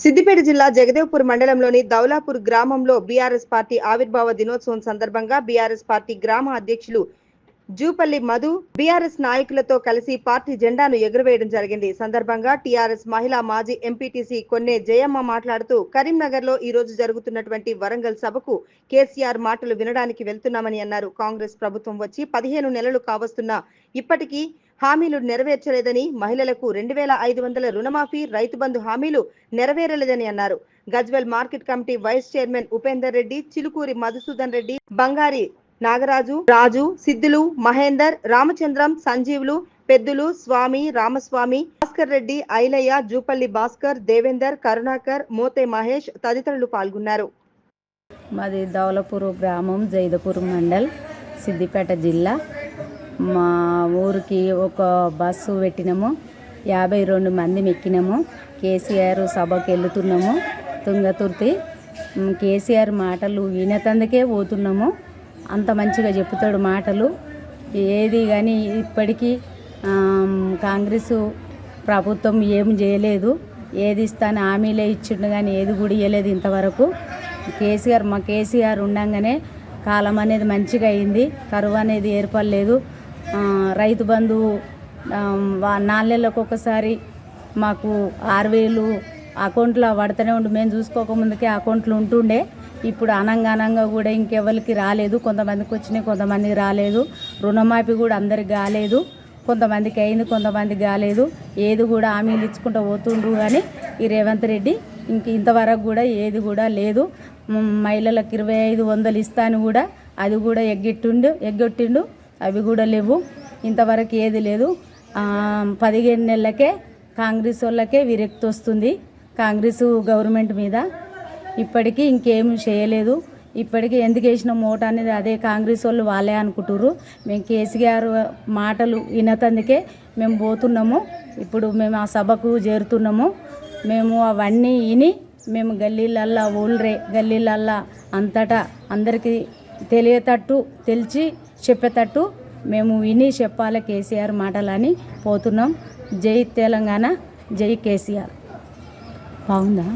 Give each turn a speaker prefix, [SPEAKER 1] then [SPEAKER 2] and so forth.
[SPEAKER 1] సిద్దిపేట జిల్లా జగదేవ్పూర్ మండలంలోని దౌలాపూర్ గ్రామంలో బీఆర్ఎస్ పార్టీ ఆవిర్భావ దినోత్సవం సందర్భంగా బీఆర్ఎస్ పార్టీ గ్రామ అధ్యక్షులు జూపల్లి మధు బీఆర్ఎస్ నాయకులతో కలిసి పార్టీ జెండాను ఎగురవేయడం జరిగింది. సందర్భంగా టీఆర్ఎస్ మహిళా మాజీ ఎంపీటీసీ కొన్నే జయమ్మ మాట్లాడుతూ కరీంనగర్లో ఈ రోజు జరుగుతున్నటువంటి వరంగల్ సభకు కేసీఆర్ మాటలు వినడానికి వెళ్తున్నామని అన్నారు. కాంగ్రెస్ ప్రభుత్వం వచ్చి పదిహేను నెలలు కావస్తున్నా ఇప్పటికీ హామీలు నెరవేర్చలేదని మహిళలకు రెండు వేల ఐదు వందల రుణమాఫీ రైతు బంధు హామీలు నెరవేరలేదని అన్నారు. Gajwel market committee vice chairman Upender Reddy Chilukuri Madhusudan Reddy Bangari Nagaraju Raju సిద్ధులు మహేందర్ రామచంద్రం సంజీవులు పెద్దులు స్వామి రామస్వామి భాస్కర్ రెడ్డి ఐలయ్య జూపల్లి భాస్కర్ దేవేందర్ కరుణాకర్ మోతే మహేష్ తదితరులు పాల్గొన్నారు.
[SPEAKER 2] మాది దౌలపూర్ గ్రామం జైదపూర్ మండల్ సిద్దిపేట జిల్లా. మా ఊరికి ఒక బస్సు పెట్టినాము. యాభై రెండు మంది ఎక్కినాము కేసీఆర్ సభకు వెళ్తున్నాము తుంగతుర్తి. కేసీఆర్ మాటలు వినతందుకే పోతున్నాము. అంత మంచిగా చెప్తాడు మాటలు. ఏది కానీ ఇప్పటికీ కాంగ్రెస్ ప్రభుత్వం ఏం చేయలేదు. ఏది ఇస్తాను హామీలే ఇచ్చిండు కానీ ఏది కూడా ఇవ్వలేదు ఇంతవరకు. కేసీఆర్ మా కేసీఆర్ ఉండగానే కాలం అనేది మంచిగా అయింది. కరువు అనేది ఏర్పడలేదు. రైతు బంధు నాలుగేళ్ళకు ఒకసారి మాకు ఆరు వేలు అకౌంట్లో పడుతూనే ఉండు. మేము చూసుకోకముందుకే అకౌంట్లు ఉంటుండే. ఇప్పుడు అనంగా అనంగా కూడా ఇంకెవరికి రాలేదు. కొంతమందికి వచ్చినాయి కొంతమందికి రాలేదు. రుణమాఫీ కూడా అందరికి కాలేదు. కొంతమందికి అయింది కొంతమందికి కాలేదు. ఏది కూడా హామీలు ఇచ్చుకుంటూ పోతుండ్రు కానీ ఈ రేవంత్ రెడ్డి ఇంక ఇంతవరకు కూడా ఏది కూడా లేదు. మహిళలకు ఇరవై ఐదు వందలు ఇస్తాను కూడా అది కూడా ఎగ్గొట్టిండు ఎగ్గొట్టిండు. అవి కూడా లేవు. ఇంతవరకు ఏది లేదు. పదిహేను నెలలకే కాంగ్రెస్ వాళ్ళకే విరక్తి వస్తుంది. కాంగ్రెస్ గవర్నమెంట్ మీద ఇప్పటికీ ఇంకేం చేయలేదు. ఇప్పటికీ ఎందుకు వేసిన మూట అనేది అదే కాంగ్రెస్ వాళ్ళు వాళ్ళే అనుకుంటుర్రు. మేము కేసీఆర్ మాటలు వినతందుకే మేము పోతున్నాము. ఇప్పుడు మేము ఆ సభకు చేరుతున్నాము. మేము అవన్నీ విని మేము గల్లీలల్లా ఊళ్ళే గల్లీలల్లా అంతటా అందరికీ తెలియటట్టు తెలిసి చెప్పేటట్టు మేము విని చెప్పాలి కేసీఆర్ మాటలని. పోతున్నాం. జై తెలంగాణ జై కేసీఆర్. బాగుందా?